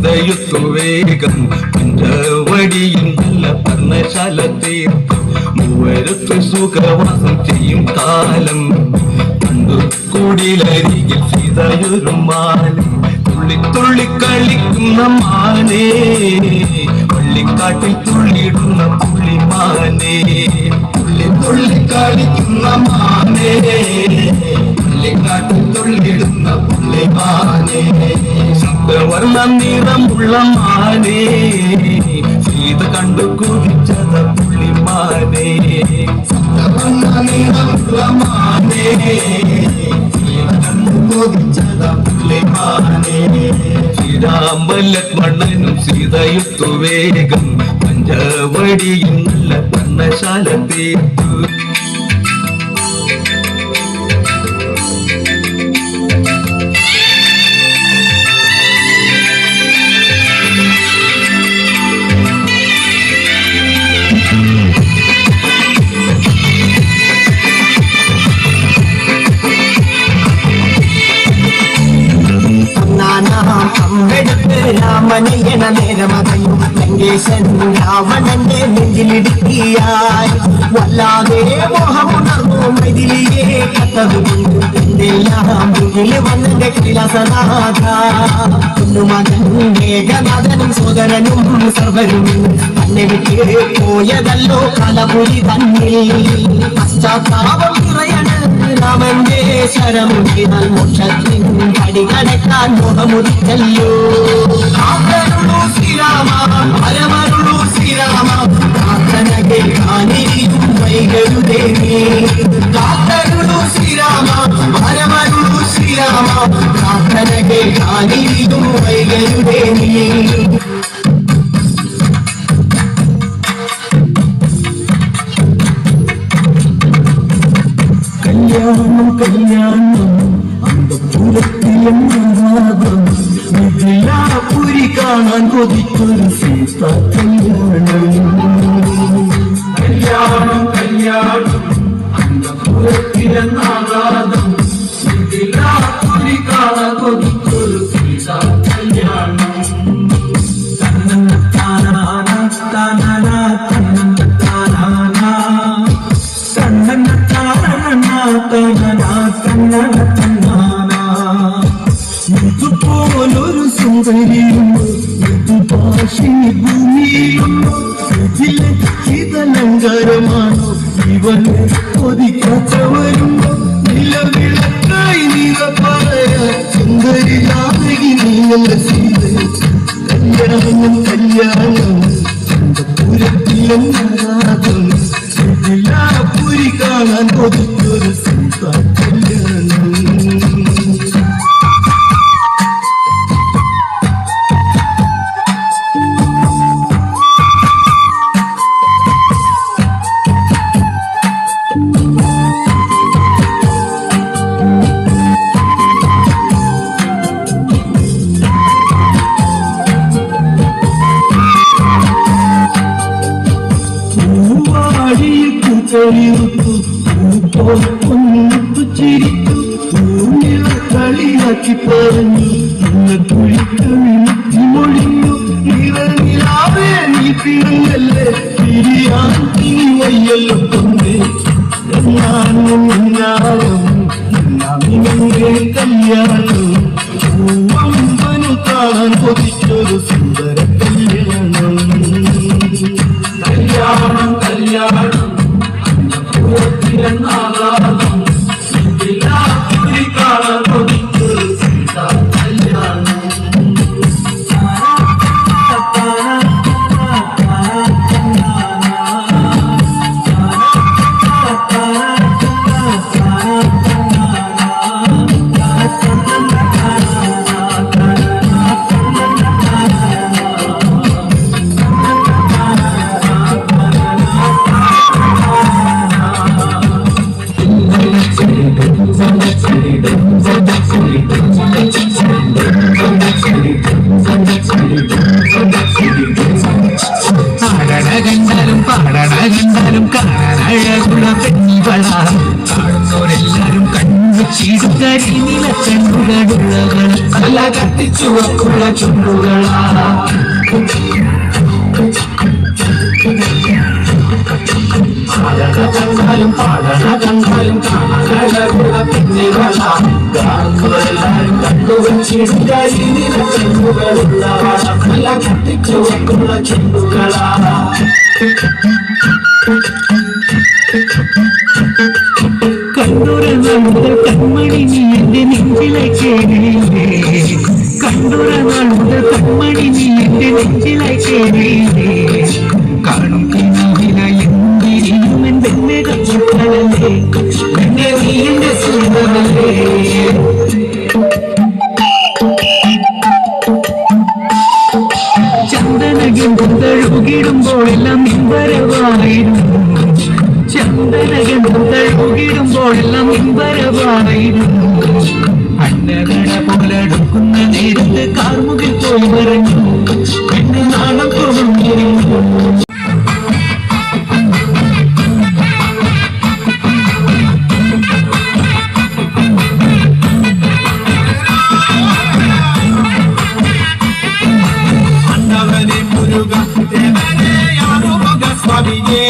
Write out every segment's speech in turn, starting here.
സീതയുത്തു വേഗം പഞ്ചവടിയും നല്ല പർണശാല തീർത്ഥം മൂവരത്തു സുഖവാസം ചെയ്യും കാലം. കണ്ടു കൂടിലരികിൽ സീതയൊരു മാനം തുള്ളി തുള്ളി കളിക്കുന്ന മാനേ. പള്ളിക്കാട്ടിൽ തുള്ളിയിടുന്ന പുള്ളിമാനേ. തുള്ളി തുള്ളി കളിക്കുന്ന മാനേ. പള്ളിക്കാട്ടിൽ തുള്ളിയിടുന്ന പുള്ളിമാനേ ശബ്ദവർണ നിറമുള്ള മാനേ സീത കണ്ടു കുതിച്ചത പുള്ളിമാനേ. ശബ്ദവർണ നിറമുള്ള മാനേ സീത കണ്ടു കുതിച്ചത പുള്ളിമാനേ. ശ്രീരാമലക്ഷ്മണനും സീതയുത്തു വേഗം പഞ്ചവടിയും നല്ല പർണശാല തീർത്തു അമ്പെടുത്ത് രാമനയന നേരമതയും ലങ്കേശൻ രാവണന്റെ നെഞ്ചിലിടുക്കിയായി വല്ലാതെ മോഹമുണർന്നു മൈതിലിയെ കത്തതുകൊണ്ട് എന്തെല്ലാം മുന്നിൽ വന്നെ കൈലാസനാഥ കുന്നുമകൻ മേഘനാഥനും സോദരനും സർവരും തന്നെ വിട്ട് പോയതല്ലോ കലപുരി തന്നിൽ. പശ്ചാത്താപം ராமஞ்சேஸ்வரம் இதன் மோட்சத்தின் அடிகடைத்தான் முகமுடி செல்லு காத்தருளு ஸ்ரீராமா பரமருளு ஸ்ரீராமா காத்தனகை காணியும் வைகரு தேவி காத்தருளு ஸ்ரீராமா பரமருளு ஸ்ரீராமா காத்தனகை காணியும் வைகரு தேவி കല്യാണം കല്യാണം അന്തപുരത്തിലും മിഥിലാപുരി കാണാൻ കൊതിക്കൊരു കല്യാണം കല്യാണം കല്യാണം അന്തപുരത്തിലെന്നാകാതം ഭൂമിയിലുണ്ടോ ഇതിലെ ഇതലങ്കാരമാണോ ഇവന് കൊതിക്കാത്തവരുണ്ടോ നിലവിളക്കായി നിറ പറയാ സുന്ദരി നായകി നീല സീത കല്യാണം കല്യാണം. പൂരത്തിലും നാദം. പുരി കാണാൻ പൊതിച്ചൊരു സീത കല്യാണം. പൂപ്പൊന്നിട്ടു ചിരിച്ചു കളിയാക്കി പറഞ്ഞു ഇന്ന് കുഴിക്കമിഴി മൊഴിഞ്ഞു നിറനിലാവേ നീ പിണങ്ങല്ലേ തിരിയാൻ ഇനി വയ്യല്ലോ കൊണ്ടേ ഞാനും ഞാനും നമിനെ കല്യാണം പൂവമ്പനു കാണാൻ കൊതിച്ചൊരു സുന്ദര കല്യാണം കല്യാണം കല്യാണം when പാടണ കണ്ടാലും പാടണ കണ്ടാലും കാണാനഴകുള്ള പെണ്ണികളാണ് പാടുന്നവരെല്ലാരും കണ്ണുവച്ചിടുകരി നില കണ്ണുകളുള്ളവൾ അല്ല കത്തിച്ചുവക്കുള്ള ചുണ്ടുകളാണ് പാടണ കണ്ടാലും കാണാനഴകുള്ള പെണ്ണികളാണ് കാണുന്നവരെല്ലാം കണ്ണുകളുള്ളവള നല്ല കത്തിച്ചുവക്കുള്ള ചുണ്ടുകളാ കണ്ടുറ നാൾ മുതൽ കൺമണി നീ എന്റെ നെഞ്ചിലെ കേറിയില്ലേ കണ്ടുറ നാൾ മുതൽ കൺമണി നീ എന്റെ നെഞ്ചിലെ കേറിയില്ലേ കാണും കിനാവില എന്തിരിയും എന്റെ കച്ചക്കളല്ലേ പിന്നെ നീ എന്റെ സുന്ദരല്ലേ ചന്ദനഗന്ധഴുകിടുമ്പോഴെല്ലാം പോലെ എടുക്കുന്ന നേരത്തെ അന്നകട പോലടുക്കുന്ന നേരത്ത് കാർമുകിൽ പോയി പറഞ്ഞു দিয়ে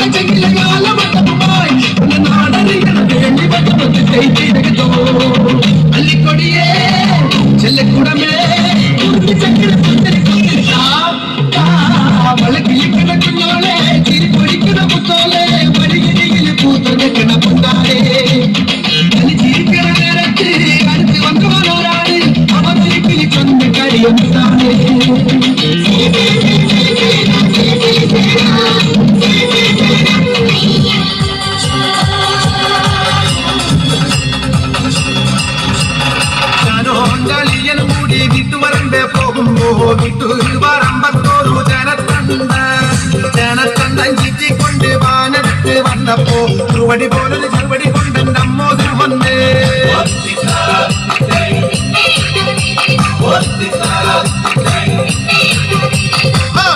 Thank you. പൂവടി പോലൊരു ചെറുപടി കൊണ്ട് അമ്മോദരം വന്നേ.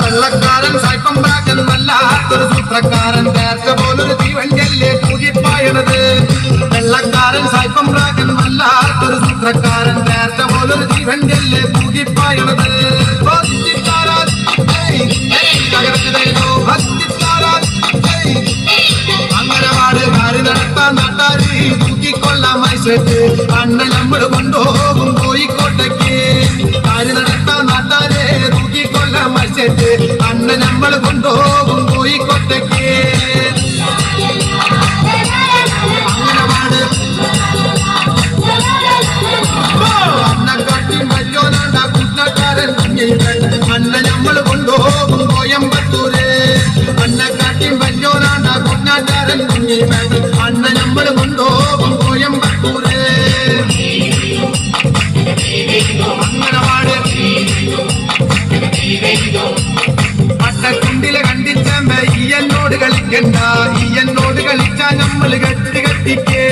വെള്ളക്കാരൻ സൈപ്പം പ്രാക്കൻ വല്ലാത്തൊരു സൂത്രക്കാരൻ നേരത്തെ പോലൊരു തീവണ്ടിയല്ലേ തൂകിപ്പായണത്. വെള്ളക്കാരൻ സൈപ്പം പ്രാക്കൻ വല്ലാത്തൊരു സൂത്രക്കാരൻ നേരത്തെ പോലൊരു തീവണ്ടിയല്ലേ തൂകിപ്പായണത്. മൈസെറ്റ് അണ്ണൻ നമ്മൾ കൊണ്ടുപോകും കോഴിക്കോട്ടേക്ക്. കാര് നടത്താൻ നാട്ടാരെ തൂക്കിക്കൊള്ള മൈസെറ്റ് അണ്ണൻ നമ്മൾ കൊണ്ടുപോകും കോഴിക്കോട്ടേക്ക്. അംഗനവാട് അന്നക്കാട്ടി മറ്റോനാണ്ട കുട്ടക്കാരൻ അണ്ണ നമ്മൾ കൊണ്ടുപോകും കോയമ്പത്തൂര്. അന്നക്കാട്ടി മറ്റോനാണ്ട കുട്ടക്കാരൻ അണ്ണ കളിക്കണ്ട ഈ എന്നോട് കളിച്ചാ നമ്മൾ കെട്ടി കെട്ടിക്കേ?